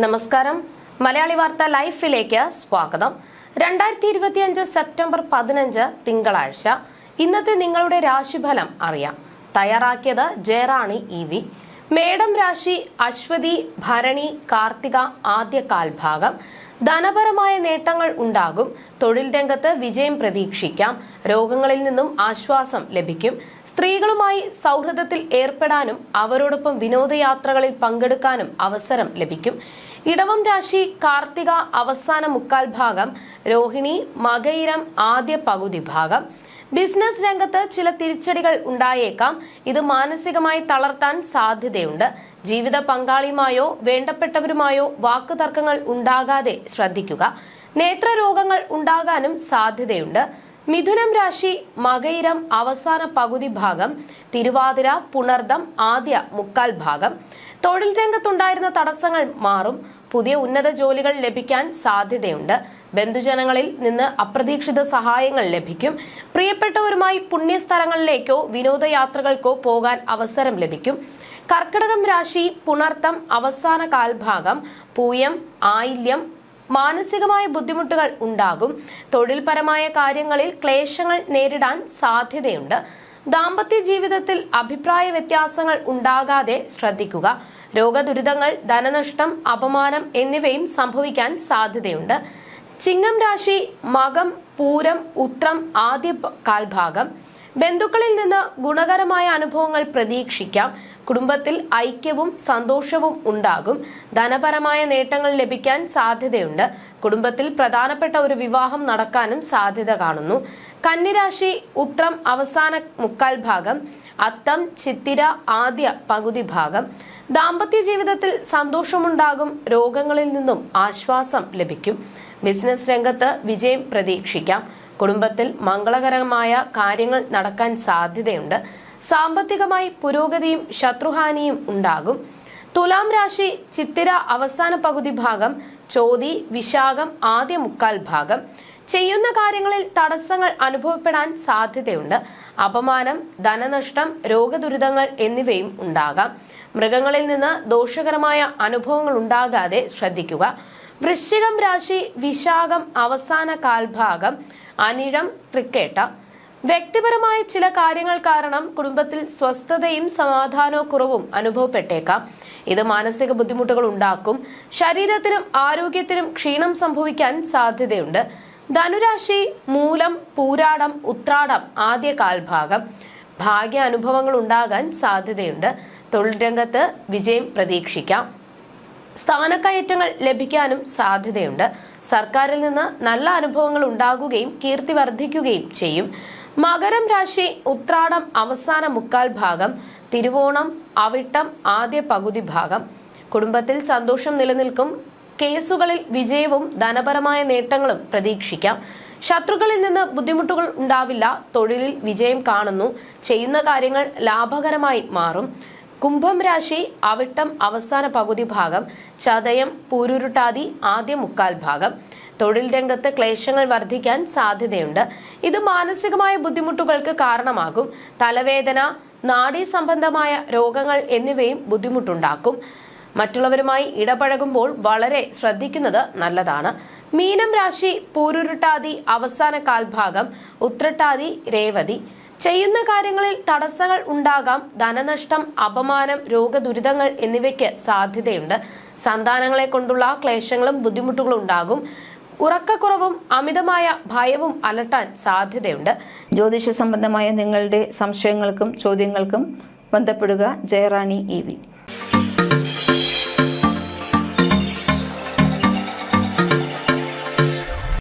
നമസ്കാരം. മലയാളി വാർത്ത ലൈഫിലേക്ക് സ്വാഗതം. രണ്ടായിരത്തി ഇരുപത്തിയഞ്ച് സെപ്റ്റംബർ പതിനഞ്ച് തിങ്കളാഴ്ച. ഇന്നത്തെ നിങ്ങളുടെ രാശിഫലം അറിയാം. തയ്യാറാക്കിയത് ജയറാണി ഇ വി. മേടം രാശി അശ്വതി ഭരണി കാർത്തിക ആദ്യ കാൽഭാഗം ധനപരമായ നേട്ടങ്ങൾ ഉണ്ടാകും. തൊഴിൽ രംഗത്ത് വിജയം പ്രതീക്ഷിക്കാം. രോഗങ്ങളിൽ നിന്നും ആശ്വാസം ലഭിക്കും. സ്ത്രീകളുമായി സൗഹൃദത്തിൽ ഏർപ്പെടാനും അവരോടൊപ്പം വിനോദയാത്രകളിൽ പങ്കെടുക്കാനും അവസരം ലഭിക്കും. ഇടവം രാശി കാർത്തിക അവസാന മുക്കാൽ ഭാഗം രോഹിണി മകയിരം ആദ്യ പകുതി ഭാഗം. ബിസിനസ് രംഗത്ത് ചില തിരിച്ചടികൾ ഉണ്ടായേക്കാം. ഇത് മാനസികമായി തളർത്താൻ സാധ്യതയുണ്ട്. ജീവിത പങ്കാളിയുമായോ വേണ്ടപ്പെട്ടവരുമായോ വാക്കുതർക്കങ്ങൾ ഉണ്ടാകാതെ ശ്രദ്ധിക്കുക. നേത്രരോഗങ്ങൾ ഉണ്ടാകാനും സാധ്യതയുണ്ട്. മിഥുനം രാശി മകയിരം അവസാന പകുതി ഭാഗം തിരുവാതിര പുണർദം ആദ്യ മുക്കാൽ ഭാഗം. തൊഴിൽ രംഗത്തുണ്ടായിരുന്ന തടസ്സങ്ങൾ മാറും. പുതിയ ഉന്നത ജോലികൾ ലഭിക്കാൻ സാധ്യതയുണ്ട്. ബന്ധുജനങ്ങളിൽ നിന്ന് അപ്രതീക്ഷിത സഹായങ്ങൾ ലഭിക്കും. പ്രിയപ്പെട്ടവരുമായി പുണ്യസ്ഥലങ്ങളിലേക്കോ വിനോദയാത്രകൾക്കോ പോകാൻ അവസരം ലഭിക്കും. കർക്കിടകം രാശി പുണർത്തം അവസാന കാൽഭാഗം പൂയം ആയില്യം മാനസികമായ ബുദ്ധിമുട്ടുകൾ ഉണ്ടാകും. തൊഴിൽപരമായ കാര്യങ്ങളിൽ ക്ലേശങ്ങൾ നേരിടാൻ സാധ്യതയുണ്ട്. ദാമ്പത്യ ജീവിതത്തിൽ അഭിപ്രായ വ്യത്യാസങ്ങൾ ഉണ്ടാകാതെ ശ്രദ്ധിക്കുക. രോഗദുരിതങ്ങൾ ധനനഷ്ടം അപമാനം എന്നിവയും സംഭവിക്കാൻ സാധ്യതയുണ്ട്. ചിങ്ങം രാശി മകം പൂരം ഉത്രം ആദ്യ കാൽഭാഗം. ബന്ധുക്കളിൽ നിന്ന് ഗുണകരമായ അനുഭവങ്ങൾ പ്രതീക്ഷിക്കാം. കുടുംബത്തിൽ ഐക്യവും സന്തോഷവും ഉണ്ടാകും. ധനപരമായ നേട്ടങ്ങൾ ലഭിക്കാൻ സാധ്യതയുണ്ട്. കുടുംബത്തിൽ പ്രധാനപ്പെട്ട ഒരു വിവാഹം നടക്കാനും സാധ്യത കാണുന്നു. കന്നിരാശി ഉത്രം അവസാന മുക്കാൽ ഭാഗം അത്തം ചിത്തിര ആദ്യ പകുതി ഭാഗം. ദാമ്പത്യ ജീവിതത്തിൽ സന്തോഷമുണ്ടാകും. രോഗങ്ങളിൽ നിന്നും ആശ്വാസം ലഭിക്കും. ബിസിനസ് രംഗത്ത് വിജയം പ്രതീക്ഷിക്കാം. കുടുംബത്തിൽ മംഗളകരമായ കാര്യങ്ങൾ നടക്കാൻ സാധ്യതയുണ്ട്. സാമ്പത്തികമായി പുരോഗതിയും ശത്രുഹാനിയും ഉണ്ടാകും. തുലാം രാശി ചിത്തിര അവസാന പകുതി ഭാഗം ചോതി വിശാഖം ആദ്യ മുക്കാൽ ഭാഗം. ചെയ്യുന്ന കാര്യങ്ങളിൽ തടസ്സങ്ങൾ അനുഭവപ്പെടാൻ സാധ്യതയുണ്ട്. അപമാനം ധനനഷ്ടം രോഗദുരിതങ്ങൾ എന്നിവയും ഉണ്ടാകാം. മൃഗങ്ങളിൽ നിന്ന് ദോഷകരമായ അനുഭവങ്ങൾ ഉണ്ടാകാതെ ശ്രദ്ധിക്കുക. വൃശ്ചികം രാശി വിശാഖം അവസാന കാൽഭാഗം അനിഴം തൃക്കേട്ട. വ്യക്തിപരമായ ചില കാര്യങ്ങൾ കാരണം കുടുംബത്തിൽ സ്വസ്ഥതയും സമാധാനവും കുറവും അനുഭവപ്പെട്ടേക്കാം. ഇത് മാനസിക ബുദ്ധിമുട്ടുകൾ ഉണ്ടാക്കും. ശരീരത്തിനും ആരോഗ്യത്തിനും ക്ഷീണം സംഭവിക്കാൻ സാധ്യതയുണ്ട്. ധനുരാശി മൂലം പൂരാടം ഉത്രാടം ആദ്യ കാൽഭാഗം. ഭാഗ്യ അനുഭവങ്ങൾ ഉണ്ടാകാൻ സാധ്യതയുണ്ട്. തൊഴിൽ രംഗത്ത് വിജയം പ്രതീക്ഷിക്കാം. സ്ഥാനക്കയറ്റങ്ങൾ ലഭിക്കാനും സാധ്യതയുണ്ട്. സർക്കാരിൽ നിന്ന് നല്ല അനുഭവങ്ങൾ ഉണ്ടാകുകയും കീർത്തി വർദ്ധിക്കുകയും ചെയ്യും. മകരം രാശി ഉത്രാടം അവസാന മുക്കാൽ ഭാഗം തിരുവോണം അവിട്ടം ആദ്യ പകുതി ഭാഗം. കുടുംബത്തിൽ സന്തോഷം നിലനിൽക്കും. കേസുകളിൽ വിജയവും ധനപരമായ നേട്ടങ്ങളും പ്രതീക്ഷിക്കാം. ശത്രുക്കളിൽ നിന്ന് ബുദ്ധിമുട്ടുകൾ ഉണ്ടാവില്ല. തൊഴിലിൽ വിജയം കാണുന്നു. ചെയ്യുന്ന കാര്യങ്ങൾ ലാഭകരമായി മാറും. കുംഭം രാശി അവിട്ടം അവസാന പകുതി ഭാഗം ചതയം പൂരുരുട്ടാതി ആദ്യ മുക്കാൽ ഭാഗം. തൊഴിൽ രംഗത്ത് ക്ലേശങ്ങൾ വർദ്ധിക്കാൻ സാധ്യതയുണ്ട്. ഇത് മാനസികമായ ബുദ്ധിമുട്ടുകൾക്ക് കാരണമാകും. തലവേദന നാഡീ സംബന്ധമായ രോഗങ്ങൾ എന്നിവയും ബുദ്ധിമുട്ടുണ്ടാക്കും. മറ്റുള്ളവരുമായി ഇടപഴകുമ്പോൾ വളരെ ശ്രദ്ധിക്കുന്നത് നല്ലതാണ്. മീനം രാശി പൂരുരുട്ടാതി അവസാന കാൽഭാഗം ഉത്രട്ടാതി രേവതി. ചെയ്യുന്ന കാര്യങ്ങളിൽ തടസ്സങ്ങൾ ഉണ്ടാകാം ധനനഷ്ടം അപമാനം രോഗദുരിതങ്ങൾ എന്നിവയ്ക്ക് സാധ്യതയുണ്ട്. സന്താനങ്ങളെ കൊണ്ടുള്ള ക്ലേശങ്ങളും ബുദ്ധിമുട്ടുകളും ഉണ്ടാകും. ഉറക്കക്കുറവും അമിതമായ ഭയവും അലട്ടാൻ സാധ്യതയുണ്ട്. ജ്യോതിഷ സംബന്ധമായ നിങ്ങളുടെ സംശയങ്ങൾക്കും ചോദ്യങ്ങൾക്കും ബന്ധപ്പെടുക. ജയറാണി ഇ